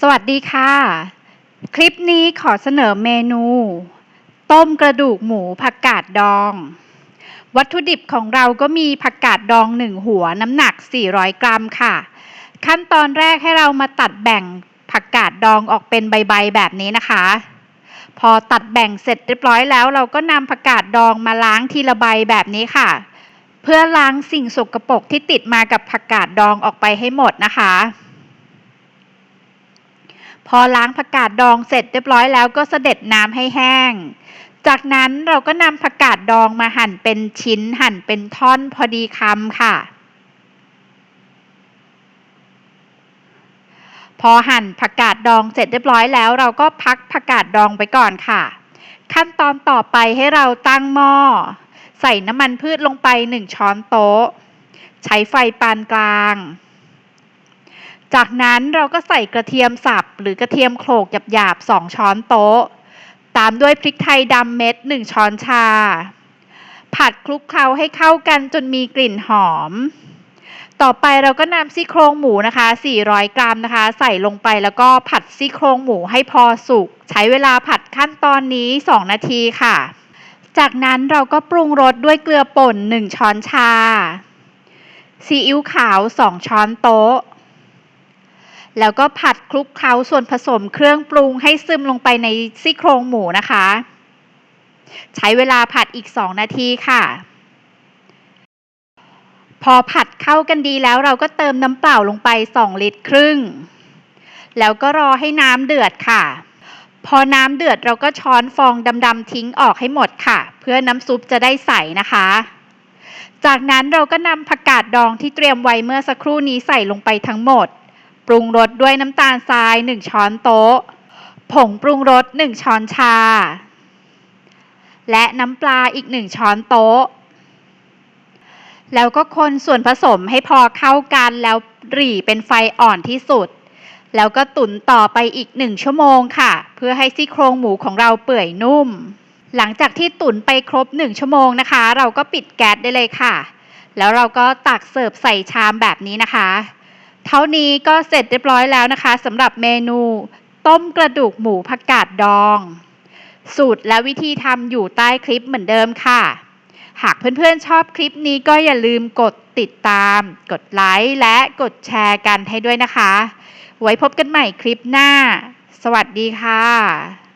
สวัสดีค่ะ คลิปนี้ขอเสนอเมนู ต้มกระดูกหมูผักกาดดอง วัตถุดิบของเราก็มีผักกาดดองหนึ่งหัวน้ำหนัก 400 กรัมค่ะ ขั้นตอนแรกให้เรามาตัดแบ่งผักกาดดองออกเป็นใบๆแบบนี้นะคะ พอตัดแบ่งเสร็จเรียบร้อยแล้ว เราก็นำผักกาดดองมาล้างทีละใบแบบนี้ค่ะ เพื่อล้างสิ่งสกปรกที่ติดมากับผักกาดดองออกไปให้หมดนะคะ พอล้างผักกาดดองเสร็จเรียบร้อยแล้วก็เสด็จน้ำให้แห้ง จากนั้นเราก็นำผักกาดดองมาหั่นเป็นชิ้นหั่นเป็นท่อนพอดีคำค่ะ พอหั่นผักกาดดองเสร็จเรียบร้อยแล้ว เราก็พักผักกาดดองไปก่อนค่ะ ขั้นตอนต่อไปให้เราตั้งหม้อใส่น้ำมันพืชลงไปหนึ่งช้อนโต๊ะ ใช้ไฟปานกลาง จากนั้นเราก็ใส่กระเทียมสับหรือกระเทียมโขลกหยาบๆสองช้อนโต๊ะ ตามด้วยพริกไทยดำเม็ดหนึ่งช้อนชา ผัดคลุกเคล้าให้เข้ากันจนมีกลิ่นหอม ต่อไปเราก็นำซี่โครงหมูนะคะ 400 กรัมนะคะ ใส่ลงไปแล้วก็ผัดซี่โครงหมูให้พอสุก ใช้เวลาผัดขั้นตอนนี้ 2 นาทีค่ะ จากนั้นเราก็ปรุงรสด้วยเกลือป่น 1 ช้อนชาซีอิ๊วขาว 2 ช้อนโต๊ะ แล้วก็ผัดคลุกเคล้าส่วนผสมเครื่องปรุงให้ซึมลงไปในซี่โครงหมูนะคะ ใช้เวลาผัดอีก 2 นาทีค่ะ พอผัดเข้ากันดีแล้วเราก็เติมน้ำเปล่าลงไป 2 ลิตรครึ่ง แล้วก็รอให้น้ำเดือดค่ะ พอน้ำเดือดเราก็ช้อนฟองดำๆทิ้งออกให้หมดค่ะ เพื่อน้ำซุปจะได้ใสนะคะจากนั้นเราก็นำผักกาดดองที่เตรียมไว้เมื่อสักครู่นี้ใส่ลงไปทั้งหมด ปรุงรสด้วยน้ำตาลทราย 1 ช้อนโต๊ะ ผงปรุงรส 1 ช้อนชา และน้ำปลาอีก 1 ช้อนโต๊ะ แล้วก็คนส่วนผสมให้พอเข้ากันแล้วหรี่เป็นไฟอ่อนที่สุด แล้วก็ตุ๋นต่อไปอีก 1 ชั่วโมงค่ะ เพื่อให้ซี่โครงหมูของเราเปื่อยนุ่ม หลังจากที่ตุ๋นไปครบ 1 ชั่วโมงนะคะ เราก็ปิดแก๊สได้เลยค่ะ แล้วเราก็ตักเสิร์ฟใส่ชามแบบนี้นะคะ เท่านี้ก็เสร็จเรียบร้อยแล้วนะคะสำหรับเมนูต้มกระดูกหมูผักกาดดอง สูตรและวิธีทำอยู่ใต้คลิปเหมือนเดิมค่ะ หากเพื่อนๆชอบคลิปนี้ก็อย่าลืมกดติดตาม กดไลค์และกดแชร์กันให้ด้วยนะคะ ไว้พบกันใหม่คลิปหน้า สวัสดีค่ะ